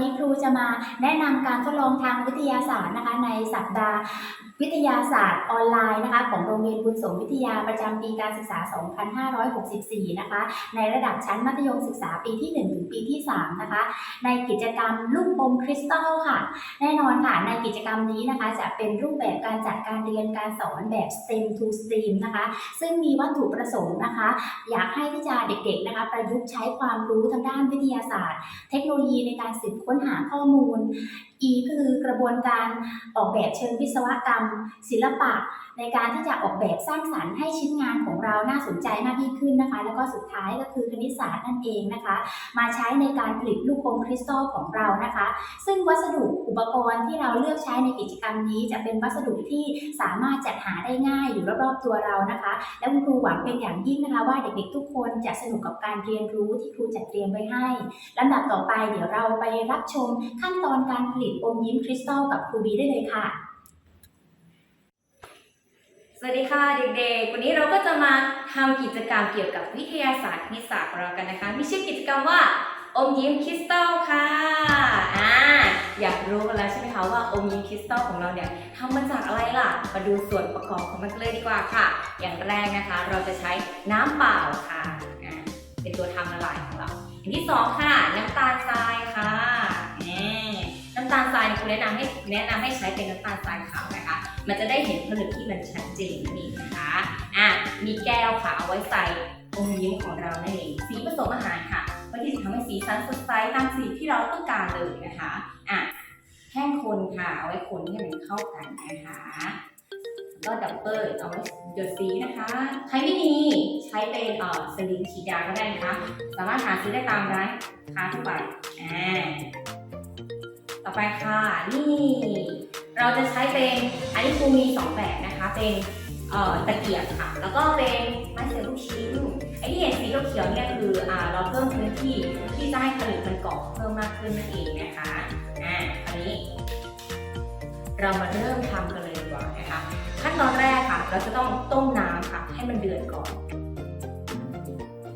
นี้ครูจะมาแนะนำการทดลองทางวิทยาศาสตร์นะคะในสัปดาห์ วิทยาศาสตร์ออนไลน์นะคะของโรงเรียนบุญสมวิทยาประจำปีการศึกษา 2564 นะคะ ในระดับชั้นมัธยมศึกษาปีที่ 1 ถึงปีที่ 3 นะคะ ในกิจกรรมลูกอมคริสตัลค่ะ แน่นอนค่ะ ในกิจกรรมนี้นะคะ จะเป็นรูปแบบการจัดการเรียนการสอนแบบ STEM to STEAM นะคะ ซึ่งมีวัตถุประสงค์นะคะ อยากให้วิจาเด็กๆนะคะประยุกต์ใช้ความรู้ทางด้านวิทยาศาสตร์ เทคโนโลยีในการสืบค้นหาข้อมูล E คือกระบวนการออกแบบเชิงวิศวกรรม ศิลปะ ในการที่จะออกแบบสร้างสรรค์ให้ชิ้นงานของเราน่าสนใจมากยิ่งขึ้นนะคะ แล้วก็สุดท้ายก็คือคณิตศาสตร์นั่นเองนะคะ มาใช้ในการผลิตลูกอมคริสตัลของเรานะคะ ซึ่งวัสดุอุปกรณ์ที่เราเลือกใช้ในกิจกรรมนี้จะเป็นวัสดุที่สามารถจัดหาได้ง่ายอยู่รอบๆตัวเรานะคะ และคุณครูหวังเป็นอย่างยิ่งนะคะว่าเด็กๆทุกคนจะสนุกกับการเรียนรู้ที่ครูจัดเตรียมไว้ให้ลำดับต่อไปเดี๋ยวเราไปรับชมขั้นตอนการผลิตอมยิ้มคริสตัลกับครูบีได้เลยค่ะ สวัสดีค่ะเด็กๆ วันนี้เราก็จะมาทำกิจกรรมเกี่ยวกับวิทยาศาสตร์คณิตศาสตร์ของเรากันนะคะ มีชื่อกิจกรรมว่าอมยิ้มคริสตัลค่ะอ่าอยากรู้กันแล้วใช่ไหมคะว่าอมยิ้มคริสตัลของเราเนี่ยทำมาจากอะไรล่ะ มาดูส่วนประกอบของมันกันเลยดีกว่าค่ะ อย่างแรกนะคะ เราจะใช้น้ำเปล่าค่ะ เป็นตัวทำละลายของเรา อย่างที่สองค่ะ น้ำตาลทรายค่ะำตาลทรายคุณแนะนำให้แนะนำให้ใช้เป็นน้ำตาลทรายขาวนะคะ มันจะได้เห็นผลึกที่มันชัดเจนนั่นเองนะคะอะมีแก้วค่ะเอาไว้ใส่อมยิ้มของเรานั่นเองสีผสมอาหารค่ะเพื่อที่จะทำให้สีสันสดใสตามสีที่เราต้องการเลยนะคะอะแห้งคนค่ะเอาไว้คนให้มันเข้ากันนะคะแล้วก็ดับเบิลเอาไว้หยดสีนะคะใครไม่มีใช้เป็นเอ่อสลิงฉีดยาก็ได้นะคะ สามารถหาซื้อได้ตามร้านค้าทั่วไปอ่า ต่อไปค่ะ นี่ เราจะใช้เป็นอันนี้ครูมี 2 แบบนะคะ เป็นตะเกียบค่ะ แล้วก็เป็นไม้เสียบลูกชิ้นไอ้ที่เห็นสีเขียวเนี่ยคืออเราเพิ่มพื้นที่ที่จะให้ผลิตมันเกาะเพิ่มมากขึ้นนั่นเองนะคะอ่าอันนี้ เรามาเริ่มทำกันเลยดีกว่านะคะ ขั้นตอนแรกค่ะ เราจะต้องต้มน้ำค่ะให้มันเดือดก่อน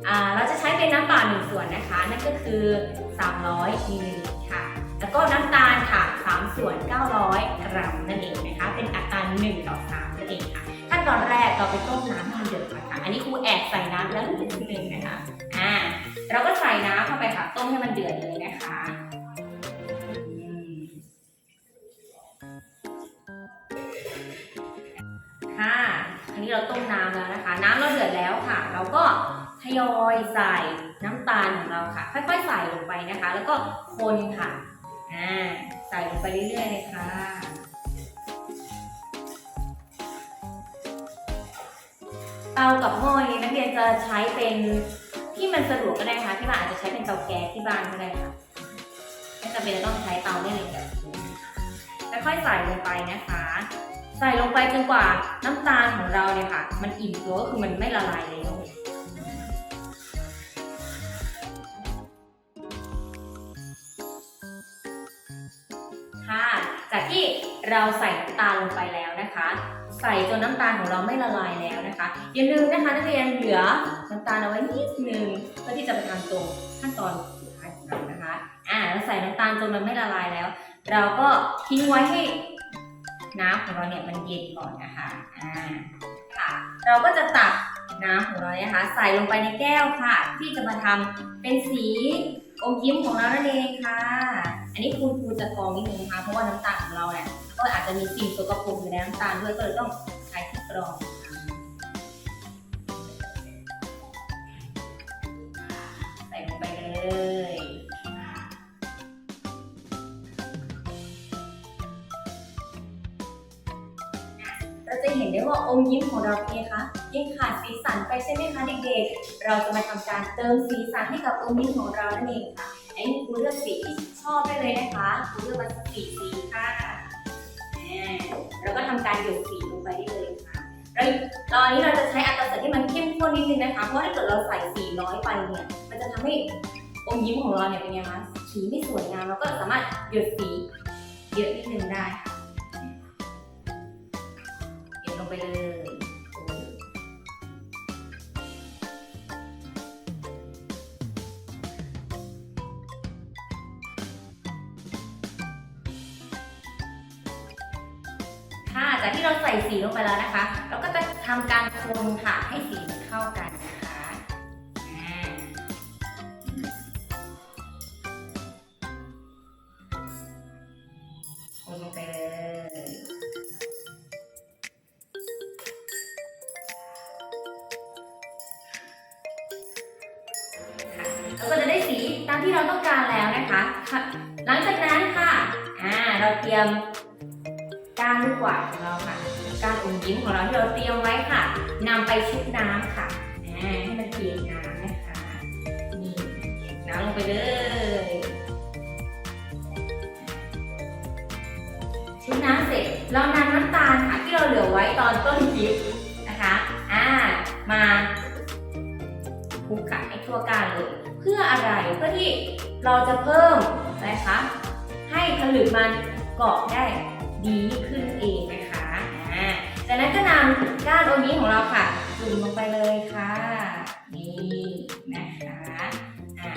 อ่าเราจะใช้เป็นน้ำเปล่าหนึ่งส่วนนะคะ นั่นก็คือ 300มิลลิลิตรค่ะ แล้วก็น้ำตาลค่ะ 3 ส่วน 900 กรัมนั่นเองนะคะ เป็นอัตรา1ต่อ3นั่นเองค่ะ ขั้นตอนแรกเราไปต้มน้ำให้มันเดือดก่อนค่ะ อันนี้ครูแอบใส่น้ำแล้วนิดนึงนะคะ อ่า เราก็ใส่น้ำเข้าไปค่ะ ต้มให้มันเดือดเลยนะคะค่ะอันนี้เราต้มน้ำแล้วนะคะ น้ำเราเดือดแล้วค่ะ เราก็ทยอยใส่น้ำตาลของเราค่ะ ค่อยๆใส่ลงไปนะคะ แล้วก็คนค่ะ อ่าใส่ลงไปเรื่อยๆเลยค่ะ เตากับหม้อนี้นักเรียนจะใช้เป็นที่มันสะดวกก็ได้ค่ะที่บ้านอาจจะใช้เป็นเตาแก๊สที่บ้านก็ได้ค่ะไม่จำเป็นจะต้องใช้เตาเนี่เลยแบบนี้ค่อยๆใส่ลงไปนะคะ ใส่ลงไปจนกว่าน้ำตาลของเราเนี่ยค่ะ มันอิ่มตัวก็คือมันไม่ละลายแล้ว จากที่เราใส่น้ำตาลลงไปแล้วนะคะ ใส่จนน้ำตาลของเราไม่ละลายแล้วนะคะ อย่าลืมนะคะนักเรียนเหลือน้ำตาลเอาไว้นิดนึงเพื่อที่จะไปทำตรงขั้นตอนสุดท้ายของเรานะคะอ่าใส่น้ำตาลจนมันไม่ละลายแล้ว เราก็ทิ้งไว้ให้น้ำของเราเนี่ยมันเย็นก่อนนะคะอ่าค่ะ เราก็จะตักน้ำของเราเนี่ยนะคะ ใส่ลงไปในแก้วค่ะ ที่จะมาทำเป็นสี อมยิ้มของเรานั่นเองค่ะ อันนี้คุณครูจะกรองนิดนึงนะคะเพราะว่าน้ำตาลของเราเนี่ยก็อาจจะมีสิ่งสกปรกอยู่ในน้ำตาลด้วยก็เลยต้องใช้ที่กรองใส่ลงไปเลยเราจะเห็นได้ว่าอมยิ้มของเราเป็นไงคะ ยังขาดสีสันไปใช่ไหมคะเด็กๆ เราจะมาทำการเติมสีสันให้กับอมยิ้มของเรานั่นเองค่ะไอ้นี่ครูเลือกสีที่ชอบได้เลยนะคะครูเลือกมาสีสีค่ะอ่าเราก็ทำการหยดสีลงไปได้เลยค่ะเราตอนนี้เราจะใช้อัตราส่วนที่มันเข้มข้นนิดนึงนะคะ เพราะถ้าเกิดเราใส่สีน้อยไปเนี่ย มันจะทำให้อมยิ้มของเราเนี่ยเป็นไงคะสีไม่สวยงามเราก็สามารถหยดสีเยอะนิดนึงได้ค่ะหยดลงไปเลย จากที่เราใส่สีลงไปแล้วนะคะ เราก็จะทำการคนค่ะให้สีเข้ากันนะคะอ่าคนลงไปเลยค่ะเราก็จะได้สีตามที่เราต้องการแล้วนะคะค่ะหลังจากนั้นค่ะ อ่า เราเตรียม กานลูกกวของเราค่ะก้านอมยิ้มของเราที่เราเตรียมไว้ค่ะนำไปชุบน้ำค่ะให้มันเปียกน้ำนะคะนี่น้ำลงไปเลยชุบน้ำเสร็จเรานำน้ำตาลค่ะที่เราเหลือไว้ตอนต้นคลิปนะคะอ่ามาคลุกค่ะให้ทั่วก้านเลยเพื่ออะไรเพื่อที่เราจะเพิ่มนะคะให้ผลึกมันเกาะได้ดีขึ้น จากนั้นก็นำก้านโอมิของเราค่ะจุ่มลงไปเลยค่ะ นี่นะคะอ่า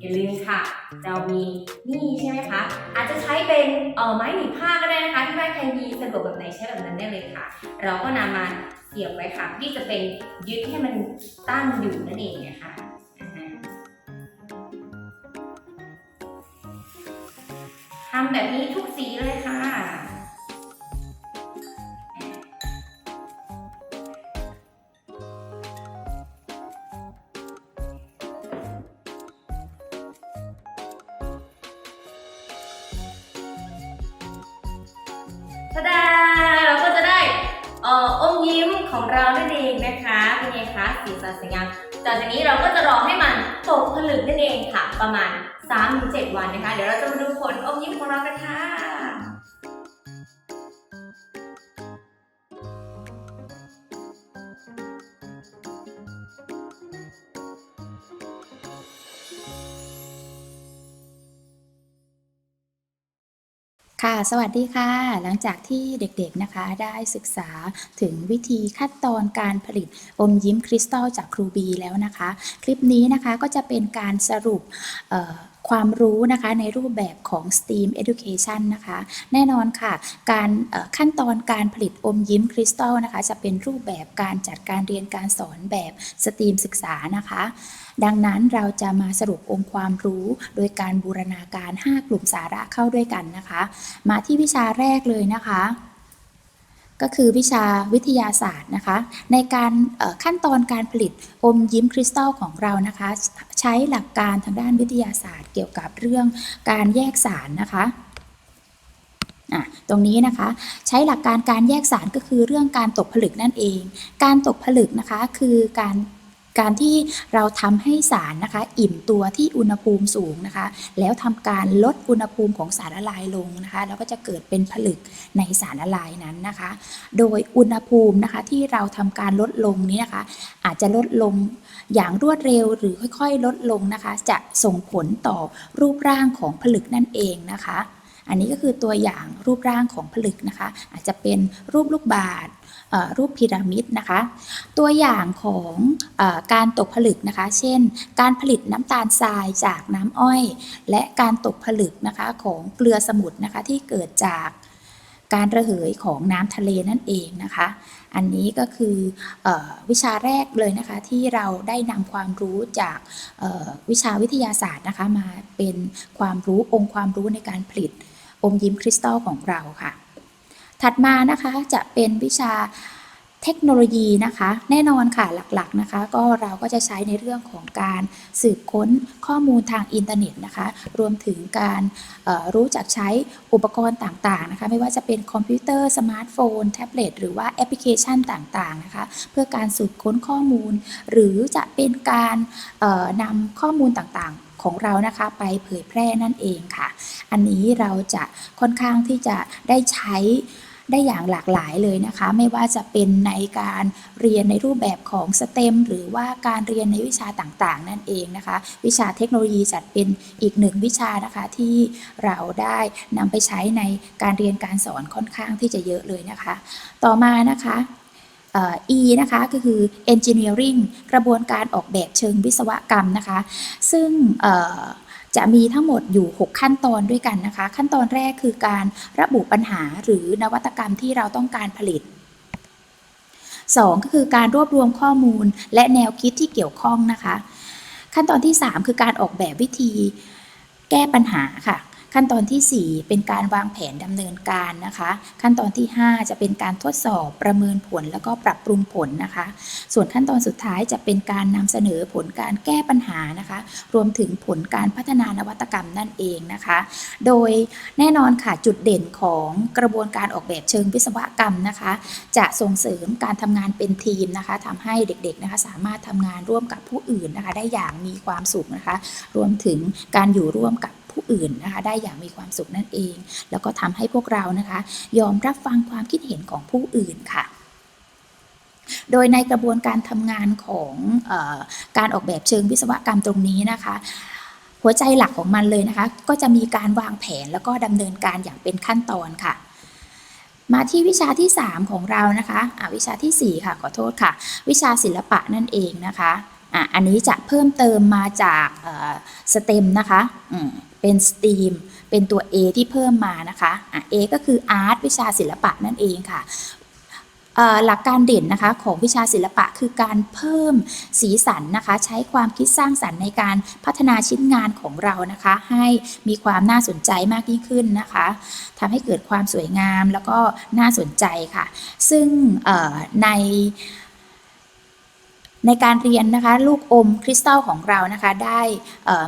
อย่าลืมค่ะ เรามีนี่ใช่ไหมคะ อาจจะใช้เป็นเอ่อไม้หนีบผ้าก็ได้นะคะ ที่บ้านใครมีสะดวกแบบไหนใช้แบบนั้นได้เลยค่ะ เราก็นำมาเสียบไว้ค่ะที่จะเป็นยึดให้มันตั้งอยู่นั่นเองนะคะอ่าทำแบบนี้ทุกสีเลย ทดาเราก็จะได้อออมยิ้มของเรานั่นเองนะคะเป็นไงคะสีสันสวยงามจากนี้เราก็จะรอให้มันตกผลึกนั่นเองค่ะ ประมาณ 3-7 วันนะคะ เดี๋ยวเราจะมาดูผลอมยิ้มของเรากันค่ะ ค่ะ สวัสดีค่ะ หลังจากที่เด็กๆนะคะได้ศึกษาถึงวิธีขั้นตอนการผลิตอมยิ้มคริสตัลจากครูบีแล้วนะคะ คลิปนี้นะคะก็จะเป็นการสรุปเออ ความรู้นะคะในรูปแบบของ STEAM Education นะคะ แน่นอนค่ะ การขั้นตอนการผลิตอมยิ้มคริสตัลนะคะ จะเป็นรูปแบบการจัดการเรียนการสอนแบบ STEAM ศึกษานะคะ ดังนั้นเราจะมาสรุปองค์ความรู้ โดยการบูรณาการ 5 กลุ่มสาระเข้าด้วยกันนะคะ มาที่วิชาแรกเลยนะคะ ก็คือวิชาวิทยาศาสตร์นะคะ ในการขั้นตอนการผลิตอมยิ้มคริสตัลของเรานะคะ ใช้หลักการทางด้านวิทยาศาสตร์ เกี่ยวกับเรื่องการแยกสารนะคะตรงนี้นะคะใช้หลักการการแยกสารก็คือเรื่องการตกผลึกนั่นเอง การตกผลึกนะคะคือการ การที่เราทำให้สารนะคะ อิ่มตัวที่อุณหภูมิสูงนะคะ แล้วทำการลดอุณหภูมิของสารละลายลงนะคะแล้วก็จะเกิดเป็นผลึกในสารละลายนั้นนะคะ โดยอุณหภูมินะคะที่เราทำการลดลงนี้นะคะ อาจจะลดลงอย่างรวดเร็วหรือค่อยๆ ลดลงนะคะ จะส่งผลต่อรูปร่างของผลึกนั่นเองนะคะ อันนี้ก็คือตัวอย่างรูปร่างของผลึกนะคะ อาจจะเป็นรูปลูกบาศก์ รูปพีระมิดนะคะ ตัวอย่างของอการตกผลึกนะคะ เช่น การผลิตน้ำตาลทรายจากน้ำอ้อย และการตกผลึกนะคะของเกลือสมุทรนะคะที่เกิดจากการระเหยของน้ำทะเลนั่นเองนะคะ อันนี้ก็คืออวิชาแรกเลยนะคะที่เราได้นำความรู้จากวิชาวิทยาศาสตร์นะคะมาเป็นความรู้องค์ความรู้ในการผลิตอมยิ้มคริสตัลของเราค่ะ ถัดมานะคะจะเป็นวิชาเทคโนโลยีนะคะ แน่นอนค่ะหลักๆนะคะ ก็เราก็จะใช้ในเรื่องของการสืบค้นข้อมูลทางอินเทอร์เน็ตนะคะ รวมถึงการรู้จักใช้อุปกรณ์ต่างๆนะคะ ไม่ว่าจะเป็นคอมพิวเตอร์ สมาร์ทโฟน แท็บเล็ตหรือว่าแอปพลิเคชันต่างๆนะคะ เพื่อการสืบค้นข้อมูล หรือจะเป็นการนำข้อมูลต่างๆของเรานะคะไปเผยแพร่นั่นเองค่ะ อันนี้เราจะค่อนข้างที่จะได้ใช้ ได้อย่างหลากหลายเลยนะคะ ไม่ว่าจะเป็นในการเรียนในรูปแบบของ STEM หรือว่าการเรียนในวิชาต่างๆ นั่นเองนะคะ วิชาเทคโนโลยีจัดเป็นอีกหนึ่งวิชานะคะที่เราได้นำไปใช้ในการเรียนการสอนค่อนข้างที่จะเยอะเลยนะคะ ต่อมานะคะอ E นะคะก็คือ engineering กระบวนการออกแบบเชิงวิศวกรรมนะคะ ซึ่ง จะมีทั้งหมดอยู่ 6 ขั้นตอนด้วยกันนะคะ ขั้นตอนแรกคือการระบุปัญหาหรือนวัตกรรมที่เราต้องการผลิต 2 ก็คือการรวบรวมข้อมูลและแนวคิดที่เกี่ยวข้องนะคะ ขั้นตอนที่ 3 คือการออกแบบวิธีแก้ปัญหาค่ะ ขั้นตอนทีสี่ 4 เป็นการวางแผนดำเนินการนะคะ ขั้นตอนที่ 5 จะเป็นการทดสอบประเมินผลแล้วก็ปรับปรุงผลนะคะ ส่วนขั้นตอนสุดท้ายจะเป็นการนำเสนอผลการแก้ปัญหานะคะ รวมถึงผลการพัฒนานวัตกรรมนั่นเองนะคะ โดยแน่นอนค่ะจุดเด่นของกระบวนการออกแบบเชิงวิศวกรรมนะคะ จะส่งเสริมการทำงานเป็นทีมนะคะทำให้เด็กๆนะคะสามารถทำงานร่วมกับผู้อื่นนะคะ ได้อย่างมีความสุขนะคะ รวมถึงการอยู่ร่วมกับ ผู้อื่นนะคะได้อย่างมีความสุขนั่นเอง แล้วก็ทำให้พวกเรานะคะ ยอมรับฟังความคิดเห็นของผู้อื่นค่ะโดยในกระบวนการทำงานของออการออกแบบเชิงวิศวกรรมตรงนี้นะคะ หัวใจหลักของมันเลยนะคะ ก็จะมีการวางแผนแล้วก็ดำเนินการอย่างเป็นขั้นตอนค่ะ มาที่วิชาที่ 3 ของเรานะคะะวิชาทีสี่4 ค่ะขอโทษค่ะ วิชาศิลปะนั่นเองนะคะ อะอันนี้จะเพิ่มเติมมาจากสเต็มนะคะเป็นสตรีมเป็นตัว A ที่เพิ่มมานะคะอะ A ก็คืออาร์ตวิชาศิลปะนั่นเองค่ะหลักการเด่นนะคะของวิชาศิลปะคือการเพิ่มสีสันนะคะ ใช้ความคิดสร้างสรรค์ในการพัฒนาชิ้นงานของเรานะคะ ให้มีความน่าสนใจมากยิ่งขึ้นนะคะทำให้เกิดความสวยงามแล้วก็น่าสนใจค่ะ ซึ่งใน ในการเรียนนะคะลูกอมคริสตัลของเรานะคะได้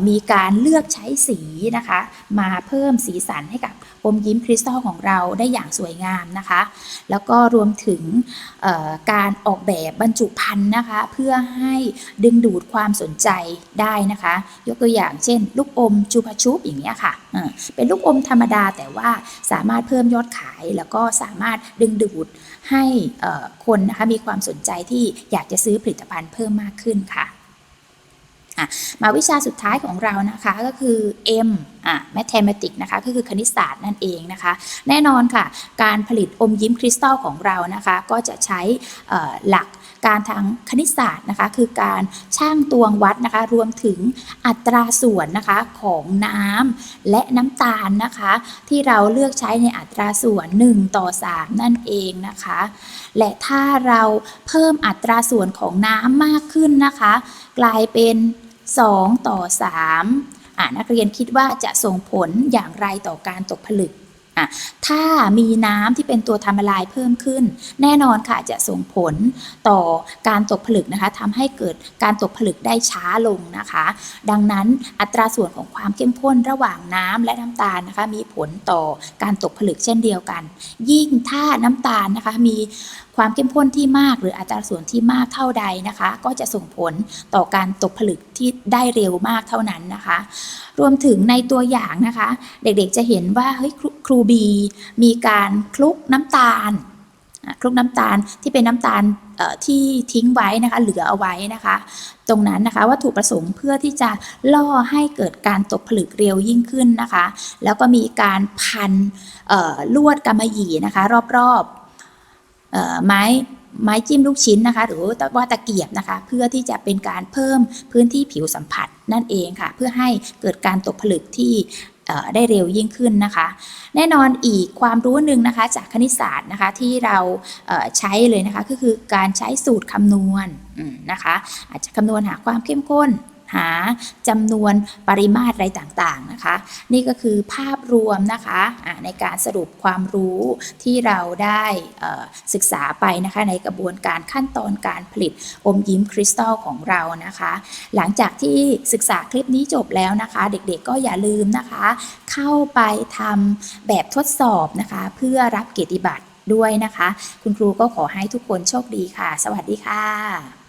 มีการเลือกใช้สีนะคะมาเพิ่มสีสันให้กับอมยิ้มคริสตัลของเราได้อย่างสวยงามนะคะ แล้วก็รวมถึงการออกแบบบรรจุภัณฑ์นะคะ เพื่อให้ดึงดูดความสนใจได้นะคะ ยกตัวอย่างเช่น ลูกอมจูพาชุบอย่างเงี้ยค่ะเป็นลูกอมธรรมดาแต่ว่าสามารถเพิ่มยอดขายแล้วก็สามารถดึงดูด ให้คนนะคะมีความสนใจที่อยากจะซื้อผลิตภัณฑ์เพิ่มมากขึ้นค่ะมาวิชาสุดท้ายของเรานะคะก็คือ M อะ Mathematics นะคะก็คือคณิตศาสตร์นั่นเองนะคะ แน่นอนค่ะ การผลิตอมยิ้มคริสตัลของเรานะคะ ก็จะใช้หลัก การทางคณิตศาสตร์นะคะคือการช่างตวงวัดนะคะ รวมถึงอัตราส่วนนะคะของน้ำและน้ำตาลนะคะ ที่เราเลือกใช้ในอัตราส่วน 1 ต่อ 3 นั่นเองนะคะ และถ้าเราเพิ่มอัตราส่วนของน้ำมากขึ้นนะคะ กลายเป็น 2 ต่อ 3 อะนักเรียนคิดว่าจะส่งผลอย่างไรต่อการตกผลึก อะถ้ามีน้ำที่เป็นตัวทำละลายเพิ่มขึ้น แน่นอนค่ะจะส่งผลต่อการตกผลึกนะคะทำให้เกิดการตกผลึกได้ช้าลงนะคะ ดังนั้นอัตราส่วนของความเข้มข้นระหว่างน้ำและน้ำตาลนะคะ มีผลต่อการตกผลึกเช่นเดียวกัน ยิ่งถ้าน้ำตาลนะคะมี ความเข้มข้นที่มากหรืออัตราส่วนที่มากเท่าใดนะคะ ก็จะส่งผลต่อการตกผลึกที่ได้เร็วมากเท่านั้นนะคะ รวมถึงในตัวอย่างนะคะ เด็กๆจะเห็นว่าเฮ้ยครูบีมีการคลุกน้ำตาลคลุกน้ำตาลที่เป็นน้ำตาลที่ทิ้งไว้นะคะ เหลือเอาไว้นะคะ ตรงนั้นนะคะวัตถุประสงค์เพื่อที่จะล่อให้เกิดการตกผลึกเร็วยิ่งขึ้นนะคะ แล้วก็มีการพันลวดกำมะหยี่นะคะ รอบๆเอ่อ ไม้ไม้จิ้มลูกชิ้นนะคะ หรือว่าตะเกียบนะคะ เพื่อที่จะเป็นการเพิ่มพื้นที่ผิวสัมผัสนั่นเองค่ะ เพื่อให้เกิดการตกผลึกที่ได้เร็วยิ่งขึ้นนะคะ แน่นอนอีกความรู้หนึ่งนะคะจากคณิตศาสตร์นะคะที่เราใช้เลยนะคะก็คือการใช้สูตรคำนวณอืมนะคะ อาจจะคำนวณหาความเข้มข้น หาจำนวนปริมาตรอะไรต่างๆนะคะ นี่ก็คือภาพรวมนะคะอ่าในการสรุปความรู้ที่เราได้ศึกษาไปนะคะในกระบวนการขั้นตอนการผลิตอมยิ้มคริสตัลของเรานะคะ หลังจากที่ศึกษาคลิปนี้จบแล้วนะคะ เด็กๆก็อย่าลืมนะคะ เข้าไปทำแบบทดสอบนะคะ เพื่อรับเกียรติบัตรด้วยนะคะ คุณครูก็ขอให้ทุกคนโชคดีค่ะ สวัสดีค่ะ